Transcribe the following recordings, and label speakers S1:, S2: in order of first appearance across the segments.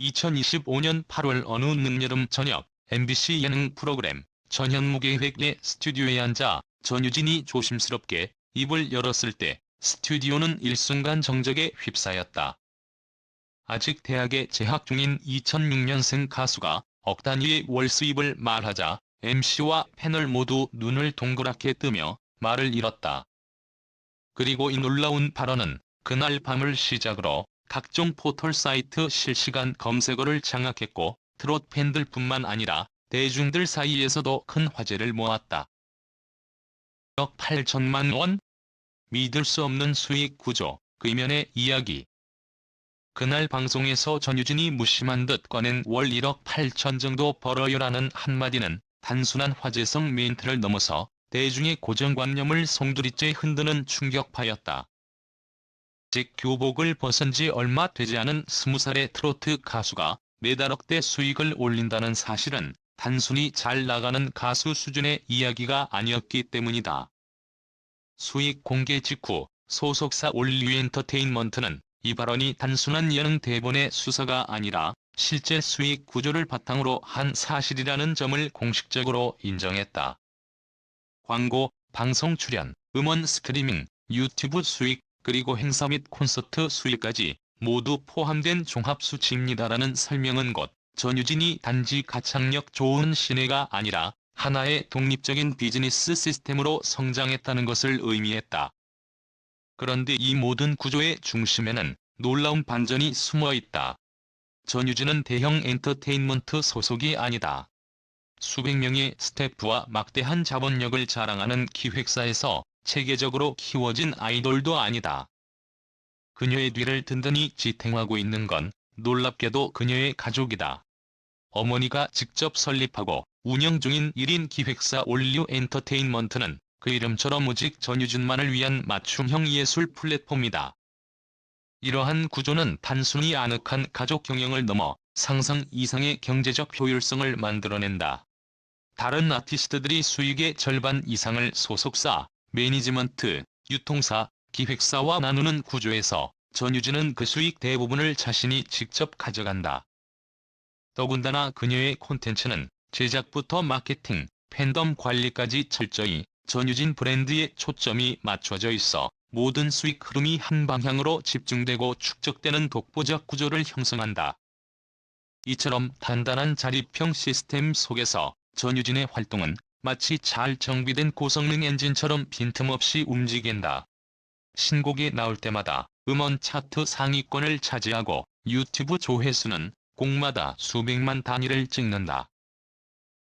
S1: 2025년 8월 어느 늦여름 저녁 MBC 예능 프로그램 전현무계획 내 스튜디오에 앉아 전유진이 조심스럽게 입을 열었을 때 스튜디오는 일순간 정적에 휩싸였다. 아직 대학에 재학 중인 2006년생 가수가 억 단위의 월 수입을 말하자 MC와 패널 모두 눈을 동그랗게 뜨며 말을 잃었다. 그리고 이 놀라운 발언은 그날 밤을 시작으로 각종 포털 사이트 실시간 검색어를 장악했고 트롯 팬들 뿐만 아니라 대중들 사이에서도 큰 화제를 모았다. 1억 8천만 원? 믿을 수 없는 수익 구조, 그 이면의 이야기. 그날 방송에서 전유진이 무심한 듯 꺼낸 월 1억 8천 정도 벌어요라는 한마디는 단순한 화제성 멘트를 넘어서 대중의 고정관념을 송두리째 흔드는 충격파였다. 직 교복을 벗은 지 얼마 되지 않은 스무 살의 트로트 가수가 매달 억대 수익을 올린다는 사실은 단순히 잘 나가는 가수 수준의 이야기가 아니었기 때문이다. 수익 공개 직후 소속사 올류 엔터테인먼트는 이 발언이 단순한 예능 대본의 수사가 아니라 실제 수익 구조를 바탕으로 한 사실이라는 점을 공식적으로 인정했다. 광고, 방송 출연, 음원 스트리밍, 유튜브 수익, 그리고 행사 및 콘서트 수익까지 모두 포함된 종합수치입니다라는 설명은 곧 전유진이 단지 가창력 좋은 신예가 아니라 하나의 독립적인 비즈니스 시스템으로 성장했다는 것을 의미했다. 그런데 이 모든 구조의 중심에는 놀라운 반전이 숨어 있다. 전유진은 대형 엔터테인먼트 소속이 아니다. 수백 명의 스태프와 막대한 자본력을 자랑하는 기획사에서 체계적으로 키워진 아이돌도 아니다. 그녀의 뒤를 든든히 지탱하고 있는 건 놀랍게도 그녀의 가족이다. 어머니가 직접 설립하고 운영 중인 1인 기획사 올류 엔터테인먼트는 그 이름처럼 오직 전유진만을 위한 맞춤형 예술 플랫폼이다. 이러한 구조는 단순히 아늑한 가족 경영을 넘어 상상 이상의 경제적 효율성을 만들어낸다. 다른 아티스트들이 수익의 절반 이상을 소속사, 매니지먼트, 유통사, 기획사와 나누는 구조에서 전유진은 그 수익 대부분을 자신이 직접 가져간다. 더군다나 그녀의 콘텐츠는 제작부터 마케팅, 팬덤 관리까지 철저히 전유진 브랜드에 초점이 맞춰져 있어 모든 수익 흐름이 한 방향으로 집중되고 축적되는 독보적 구조를 형성한다. 이처럼 단단한 자립형 시스템 속에서 전유진의 활동은 마치 잘 정비된 고성능 엔진처럼 빈틈없이 움직인다. 신곡이 나올 때마다 음원 차트 상위권을 차지하고 유튜브 조회수는 곡마다 수백만 단위를 찍는다.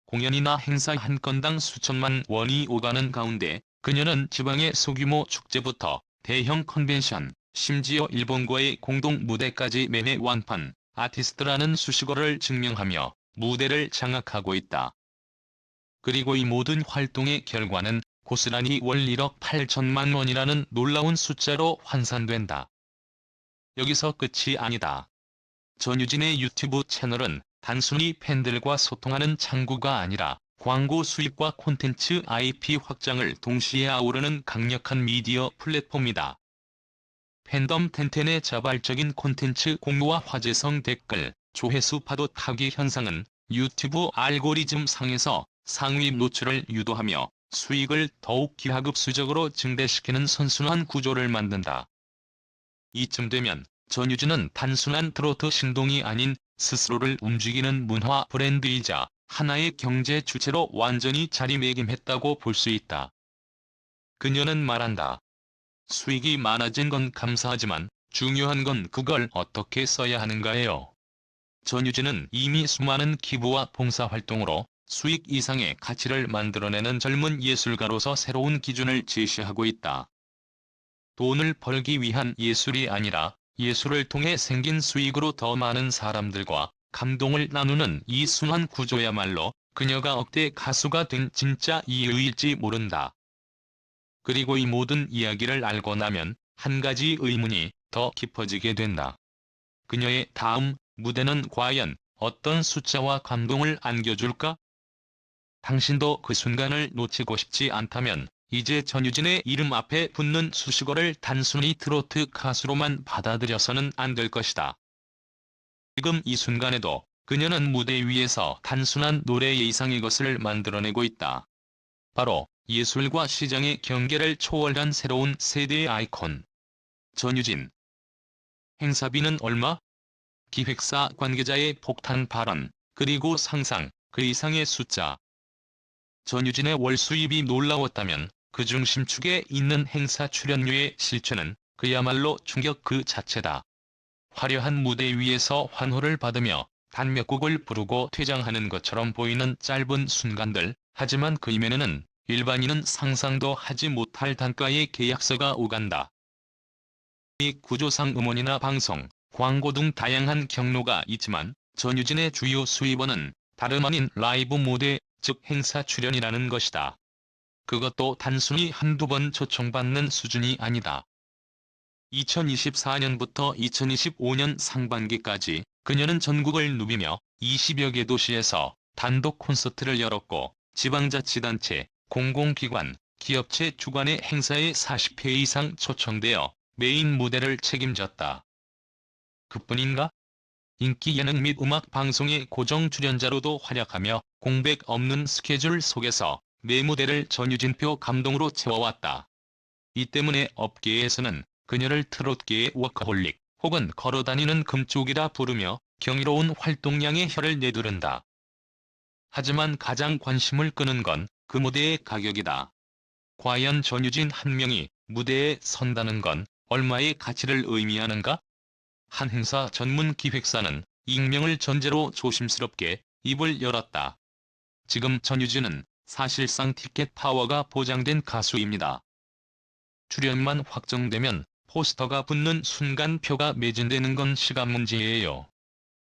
S1: 공연이나 행사 한 건당 수천만 원이 오가는 가운데 그녀는 지방의 소규모 축제부터 대형 컨벤션, 심지어 일본과의 공동 무대까지 매해 완판, 아티스트라는 수식어를 증명하며 무대를 장악하고 있다. 그리고 이 모든 활동의 결과는 고스란히 월 1억 8천만 원이라는 놀라운 숫자로 환산된다. 여기서 끝이 아니다. 전유진의 유튜브 채널은 단순히 팬들과 소통하는 창구가 아니라 광고 수익과 콘텐츠 IP 확장을 동시에 아우르는 강력한 미디어 플랫폼이다. 팬덤 텐텐의 자발적인 콘텐츠 공유와 화제성 댓글, 조회수 파도 타기 현상은 유튜브 알고리즘 상에서 상위 노출을 유도하며 수익을 더욱 기하급수적으로 증대시키는 선순환 구조를 만든다. 이쯤 되면 전유진은 단순한 트로트 신동이 아닌 스스로를 움직이는 문화 브랜드이자 하나의 경제 주체로 완전히 자리매김했다고 볼 수 있다. 그녀는 말한다. 수익이 많아진 건 감사하지만 중요한 건 그걸 어떻게 써야 하는가예요. 전유진은 이미 수많은 기부와 봉사활동으로 수익 이상의 가치를 만들어내는 젊은 예술가로서 새로운 기준을 제시하고 있다. 돈을 벌기 위한 예술이 아니라 예술을 통해 생긴 수익으로 더 많은 사람들과 감동을 나누는 이 순환 구조야말로 그녀가 억대 가수가 된 진짜 이유일지 모른다. 그리고 이 모든 이야기를 알고 나면 한 가지 의문이 더 깊어지게 된다. 그녀의 다음 무대는 과연 어떤 숫자와 감동을 안겨줄까? 당신도 그 순간을 놓치고 싶지 않다면 이제 전유진의 이름 앞에 붙는 수식어를 단순히 트로트 가수로만 받아들여서는 안 될 것이다. 지금 이 순간에도 그녀는 무대 위에서 단순한 노래 이상의 것을 만들어내고 있다. 바로 예술과 시장의 경계를 초월한 새로운 세대의 아이콘. 전유진. 행사비는 얼마? 기획사 관계자의 폭탄 발언, 그리고 상상, 그 이상의 숫자. 전유진의 월 수입이 놀라웠다면 그 중심축에 있는 행사 출연료의 실체는 그야말로 충격 그 자체다. 화려한 무대 위에서 환호를 받으며 단 몇 곡을 부르고 퇴장하는 것처럼 보이는 짧은 순간들, 하지만 그 이면에는 일반인은 상상도 하지 못할 단가의 계약서가 오간다. 이 구조상 음원이나 방송, 광고 등 다양한 경로가 있지만 전유진의 주요 수입원은 다름 아닌 라이브 무대, 즉 행사 출연이라는 것이다. 그것도 단순히 한두 번 초청받는 수준이 아니다. 2024년부터 2025년 상반기까지 그녀는 전국을 누비며 20여 개 도시에서 단독 콘서트를 열었고 지방자치단체, 공공기관, 기업체 주관의 행사에 40회 이상 초청되어 메인 무대를 책임졌다. 그뿐인가? 인기 예능 및 음악 방송의 고정 출연자로도 활약하며 공백 없는 스케줄 속에서 내 무대를 전유진표 감동으로 채워왔다. 이 때문에 업계에서는 그녀를 트롯계의 워커홀릭 혹은 걸어다니는 금쪽이라 부르며 경이로운 활동량의 혀를 내두른다. 하지만 가장 관심을 끄는 건 그 무대의 가격이다. 과연 전유진 한 명이 무대에 선다는 건 얼마의 가치를 의미하는가? 한 행사 전문 기획사는 익명을 전제로 조심스럽게 입을 열었다. 지금 전유진은 사실상 티켓 파워가 보장된 가수입니다. 출연만 확정되면 포스터가 붙는 순간 표가 매진되는 건 시간 문제예요.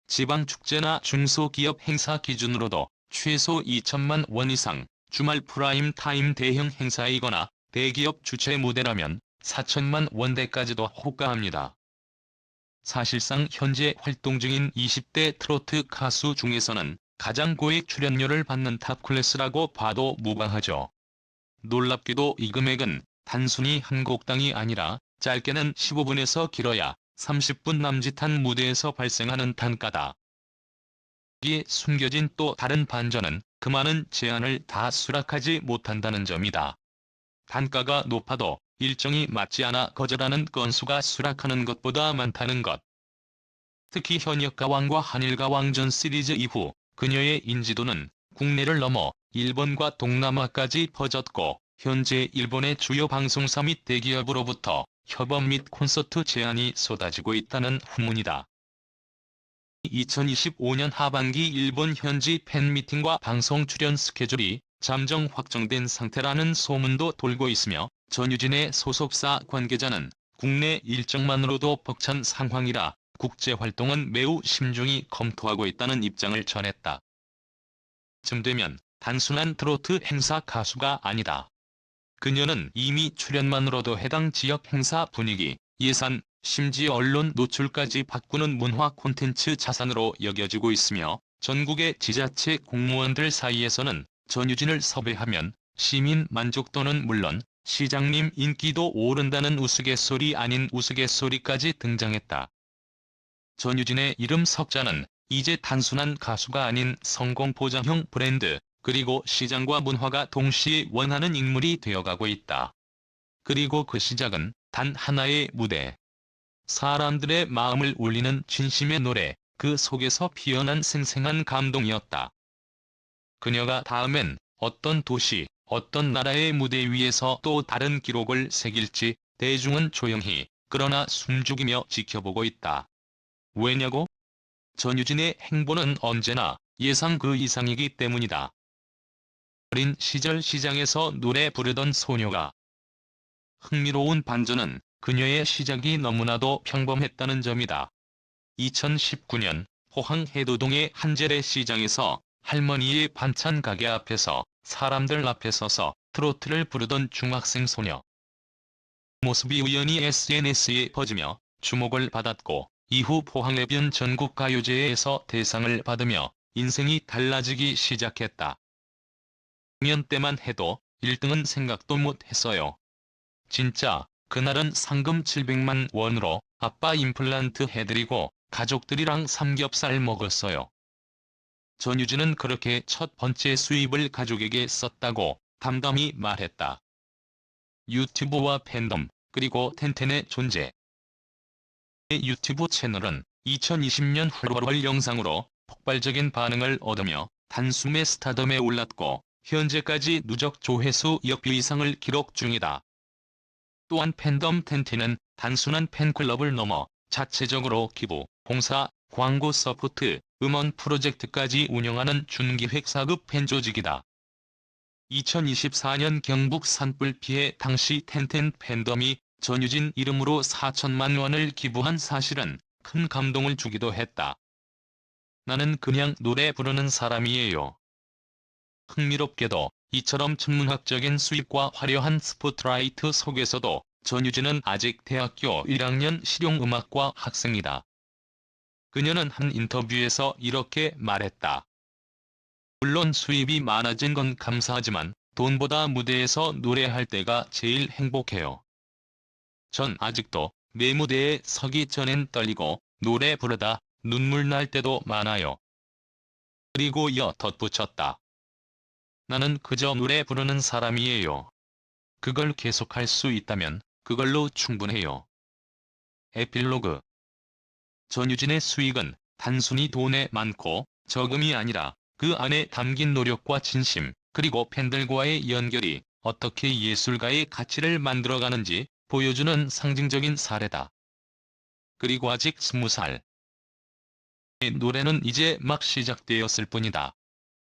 S1: 지방축제나 중소기업 행사 기준으로도 최소 2천만 원 이상, 주말 프라임 타임 대형 행사이거나 대기업 주최 무대라면 4천만 원대까지도 호가합니다. 사실상 현재 활동 중인 20대 트로트 가수 중에서는 가장 고액 출연료를 받는 탑클래스라고 봐도 무방하죠. 놀랍게도 이 금액은 단순히 한 곡당이 아니라 짧게는 15분에서 길어야 30분 남짓한 무대에서 발생하는 단가다. 여기에 숨겨진 또 다른 반전은 그 많은 제안을 다 수락하지 못한다는 점이다. 단가가 높아도 일정이 맞지 않아 거절하는 건수가 수락하는 것보다 많다는 것. 특히 현역 가왕과 한일 가왕전 시리즈 이후 그녀의 인지도는 국내를 넘어 일본과 동남아까지 퍼졌고 현재 일본의 주요 방송사 및 대기업으로부터 협업 및 콘서트 제안이 쏟아지고 있다는 후문이다. 2025년 하반기 일본 현지 팬미팅과 방송 출연 스케줄이 잠정 확정된 상태라는 소문도 돌고 있으며 전유진의 소속사 관계자는 국내 일정만으로도 벅찬 상황이라 국제 활동은 매우 심중히 검토하고 있다는 입장을 전했다. 쯤 되면 단순한 트로트 행사 가수가 아니다. 그녀는 이미 출연만으로도 해당 지역 행사 분위기, 예산, 심지어 언론 노출까지 바꾸는 문화 콘텐츠 자산으로 여겨지고 있으며 전국의 지자체 공무원들 사이에서는 전유진을 섭외하면 시민 만족도는 물론 시장님 인기도 오른다는 우스갯소리 아닌 우스갯소리까지 등장했다. 전유진의 이름 석자는 이제 단순한 가수가 아닌 성공 보장형 브랜드, 그리고 시장과 문화가 동시에 원하는 인물이 되어가고 있다. 그리고 그 시작은 단 하나의 무대. 사람들의 마음을 울리는 진심의 노래, 그 속에서 피어난 생생한 감동이었다. 그녀가 다음엔 어떤 도시, 어떤 나라의 무대 위에서 또 다른 기록을 새길지 대중은 조용히, 그러나 숨죽이며 지켜보고 있다. 왜냐고? 전유진의 행보는 언제나 예상 그 이상이기 때문이다. 어린 시절 시장에서 노래 부르던 소녀가 흥미로운 반전은 그녀의 시작이 너무나도 평범했다는 점이다. 2019년 포항 해도동의 한재래 시장에서 할머니의 반찬 가게 앞에서 사람들 앞에 서서 트로트를 부르던 중학생 소녀. 모습이 우연히 SNS에 퍼지며 주목을 받았고 이후 포항해변 전국가요제에서 대상을 받으며 인생이 달라지기 시작했다. 년 때만 해도 1등은 생각도 못했어요. 진짜 그날은 상금 700만 원으로 아빠 임플란트 해드리고 가족들이랑 삼겹살 먹었어요. 전유진은 그렇게 첫 번째 수입을 가족에게 썼다고 담담히 말했다. 유튜브와 팬덤, 그리고 텐텐의 존재. 유튜브 채널은 2020년 8월 영상으로 폭발적인 반응을 얻으며 단숨에 스타덤에 올랐고 현재까지 누적 조회수 역뷰 이상을 기록 중이다. 또한 팬덤 텐텐은 단순한 팬클럽을 넘어 자체적으로 기부, 봉사, 광고 서포트, 음원 프로젝트까지 운영하는 준기획 사급 팬조직이다. 2024년 경북 산불 피해 당시 텐텐 팬덤이 전유진 이름으로 4천만 원을 기부한 사실은 큰 감동을 주기도 했다. 나는 그냥 노래 부르는 사람이에요. 흥미롭게도 이처럼 천문학적인 수입과 화려한 스포트라이트 속에서도 전유진은 아직 대학교 1학년 실용음악과 학생이다. 그녀는 한 인터뷰에서 이렇게 말했다. 물론 수입이 많아진 건 감사하지만 돈보다 무대에서 노래할 때가 제일 행복해요. 전 아직도 내 무대에 서기 전엔 떨리고 노래 부르다 눈물 날 때도 많아요. 그리고 이어 덧붙였다. 나는 그저 노래 부르는 사람이에요. 그걸 계속할 수 있다면 그걸로 충분해요. 에필로그 전유진의 수익은 단순히 돈에 많고 적음이 아니라 그 안에 담긴 노력과 진심, 그리고 팬들과의 연결이 어떻게 예술가의 가치를 만들어가는지 보여주는 상징적인 사례다. 그리고 아직 스무 살. 노래는 이제 막 시작되었을 뿐이다.